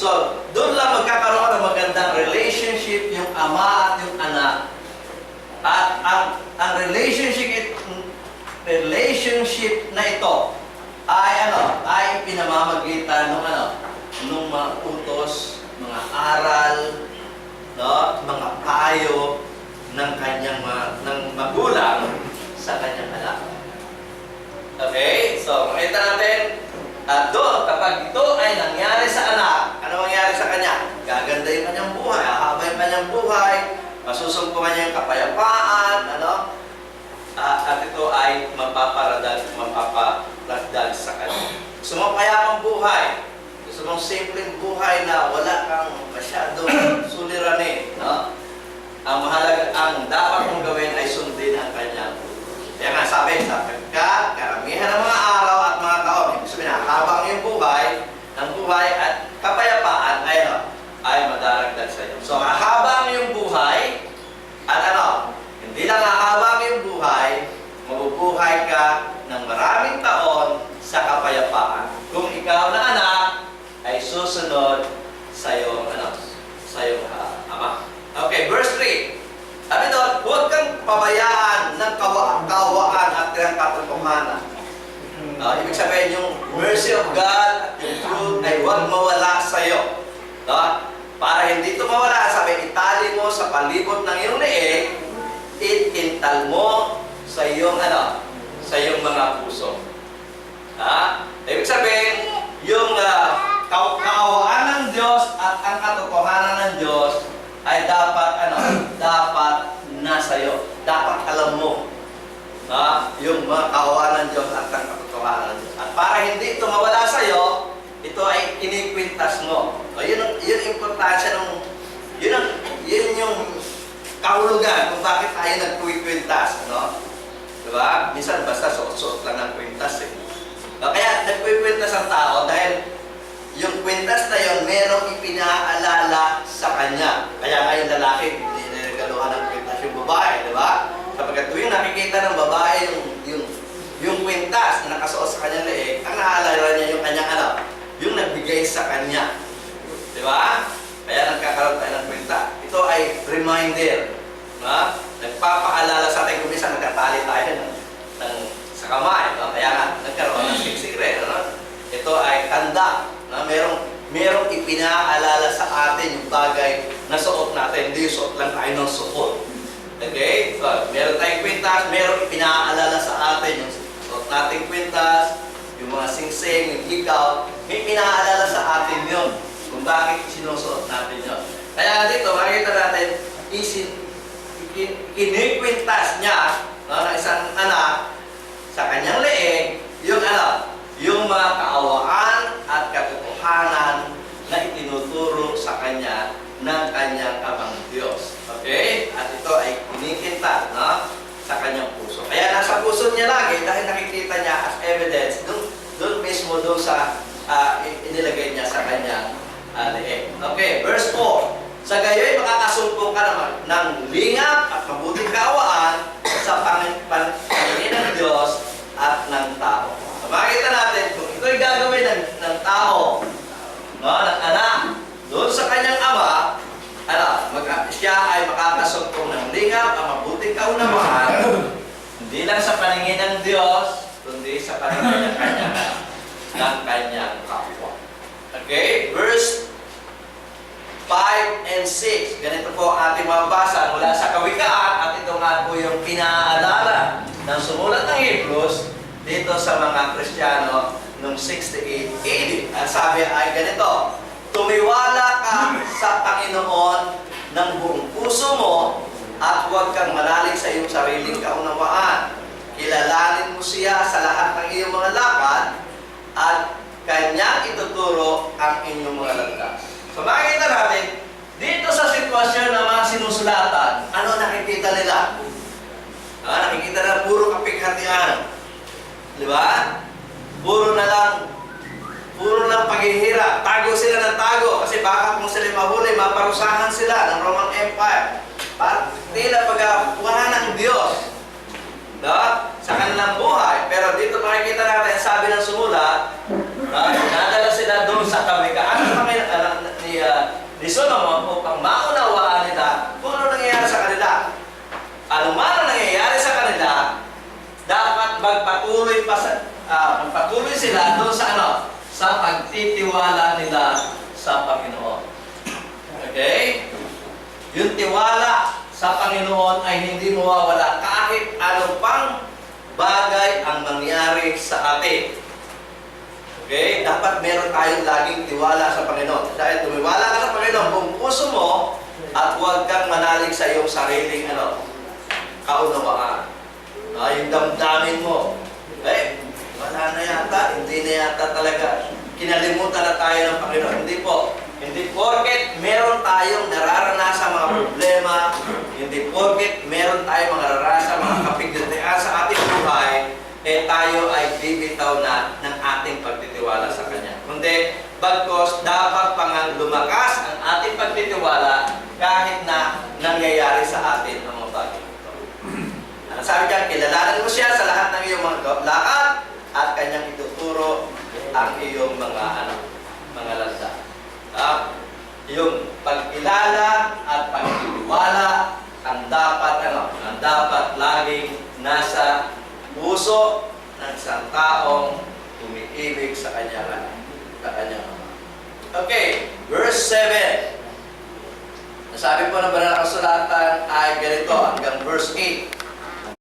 So, doon lang magkakaroon ng magandang relationship yung ama at yung anak. At ang ang relationship relationship na ito ay ano, ay pinamamagitan ng ano, ng mga utos, mga aral, no, mga payo ng kanyang ma- ng magulang sa kanyang anak. Okay? So, makita natin at doon, kapag ito ay nangyari sa anak, ano mangyari sa kanya? Gaganda yung kanyang buhay, hahaba yung kanyang buhay, masusumpungan niya yung kapayapaan, ano? Ah, at ito ay mapaparadal, mapaparagdal sa kanya. Gusto mo payapang buhay, gusto mong simpleng buhay na wala kang masyadong suliranin, no? Ang mahalaga, ang dapat mong gawin ay sundin ang kanyang. Kaya nga sabi, sa pagka karamihan ng mga araw at mga taon, ibig sabihin na habang yung buhay, ang buhay at kapayapaan ay ano, ay sa iyo. So, habang yung buhay, at ano, hindi lang habang yung buhay, mabubuhay ka ng maraming taon sa kapayapaan. Kung ikaw na anak ay susunod sa iyong ano, sa iyong ah, ama. Okay, verse 3. Sabi doon, huwag kang pabayaan ng kawa kawaan at ng katotohanan. Ah, ibig sabihin, yung mercy of God at yung truth ay huwag mawala sa iyo. No? Para hindi ito mawala, sabi, itali mo sa palibot ng iyong leeg, itintal mo sa iyong ano, sa iyong mga puso. Ha? Ibig sabihin, yung uh, kaawaan ng Diyos at ang katotohanan ng Diyos ay dapat ano, dapat nasa iyo. Dapat alam mo ha? yung mga kaawaan ng Diyos at ang katotohanan ng Diyos. At para hindi ito mawala sa iyo, ito ay inikwintas mo. O yun yun ang importansya ng yun ang yun yung kahulugan kung bakit tayo nagkuwikwintas, no? Diba? Minsan basta suot-suot lang ng kwintas eh. O kaya nagkuwikwintas ang tao dahil yung kwintas na yun, merong ipinaalala sa kanya. Kaya nga lalaki, hindi niregaluhan ng kwintas yung babae, di ba? Kapag tuwing nakikita ng babae yung, yung, yung kwintas na nakasuot sa kanyang leeg, ang naalala niya yung kanyang ano, yung nagbigay sa kanya. Di ba? Kaya nagkakaroon tayo ng ay reminder. Ha? Nagpapaalala sa atin kung minsan nagkatali tayo ng, ng, sa kamay. No? Kaya nga, nagkaroon ng siksire. No? Ito ay tanda na merong merong ipinaalala sa atin yung bagay na suot natin. Hindi yung suot lang tayo ng suot. Okay? So, meron tayong kwintas, merong ipinaalala sa atin yung suot nating kwintas, yung mga singsing, yung ikaw, may pinaalala sa atin yun kung bakit sinusuot natin yun. Kaya dito, makikita natin, isin, kinikwintas niya no, ng isang anak sa kanyang leeg, yung ano, yung mga kaawaan at katotohanan na itinuturo sa kanya ng kanyang amang Diyos. Okay? At ito ay kinikinta no? sa kanyang puso. Kaya nasa puso niya lagi dahil nakikita niya as evidence doon doon mismo doon sa ah, inilagay niya sa kanyang ah, leeg. Okay, verse 4. Sa gayoy makakasumpong ka naman ng lingap at mabuting kaawaan sa pangin- pan- paningin ng Diyos at ng tao. So, makikita natin kung ito'y gagawin ng, ng tao, no, ng anak, doon sa kanyang ama, ano, mag, siya ay makakasumpong ng lingap at mabuting kaunawaan, hindi lang sa paningin ng Diyos, kundi sa paningin ng kanyang, ng kanyang kapwa. Okay? Verse 5 and 6. Ganito po ang ating mabasa mula sa kawikaan at ito nga po yung pinaalala ng sumulat ng Hebrews dito sa mga Kristiyano noong 68 AD. Ang sabi ay ganito, Tumiwala ka sa Panginoon ng buong puso mo at huwag kang manalig sa iyong sariling kaunawaan. Kilalanin mo siya sa lahat ng iyong mga lakad at kanya ituturo ang inyong mga landas. So makikita natin, dito sa sitwasyon ng mga sinusulatan, ano nakikita nila? Ah, nakikita na puro kapighatian. Di ba? Puro na lang, puro lang paghihirap. Tago sila ng tago kasi baka kung sila mahuli, maparusahan sila ng Roman Empire. Para tila pag wala ng Diyos. No? Sa kanilang buhay. Pero dito makikita natin, sabi ng sumulat, Ah, nadala sila doon sa kawikaan. Ano, naman- ano, ni Solomon upang maunawaan nila kung ano nangyayari sa kanila. Ano man ang nangyayari sa kanila, dapat magpatuloy pa sa, ah, magpatuloy sila doon sa ano, sa pagtitiwala nila sa Panginoon. Okay? Yung tiwala sa Panginoon ay hindi mawawala kahit ano pang bagay ang mangyari sa atin. Okay? Dapat meron tayong laging tiwala sa Panginoon. Dahil tumiwala ka sa Panginoon, buong puso mo, at huwag kang manalig sa iyong sariling ano, kaunawaan. Ah, yung damdamin mo. Eh, wala na yata, hindi na yata talaga. Kinalimutan na tayo ng Panginoon. Hindi po. Hindi porket meron tayong nararanasan mga problema, hindi porket meron tayong mga nararanasan mga kapigdatian sa ating buhay, eh tayo ay bibitaw na ng ating pagtitiwala sa Kanya. Kundi, bagkos, pangang lumakas ang ating pagtitiwala kahit na nangyayari sa atin ang mga bagay ito. Ano sabi diyan, kilalanin mo siya sa lahat ng iyong mga lakad at kanyang ituturo ang iyong mga ano, mga landa. Ah, yung pagkilala at pagtitiwala ang dapat ano, ang dapat laging nasa puso ng isang taong umiibig sa kanyang sa kanyang. Okay, verse 7. Nasabi po ng banal na kasulatan ay ganito hanggang verse 8.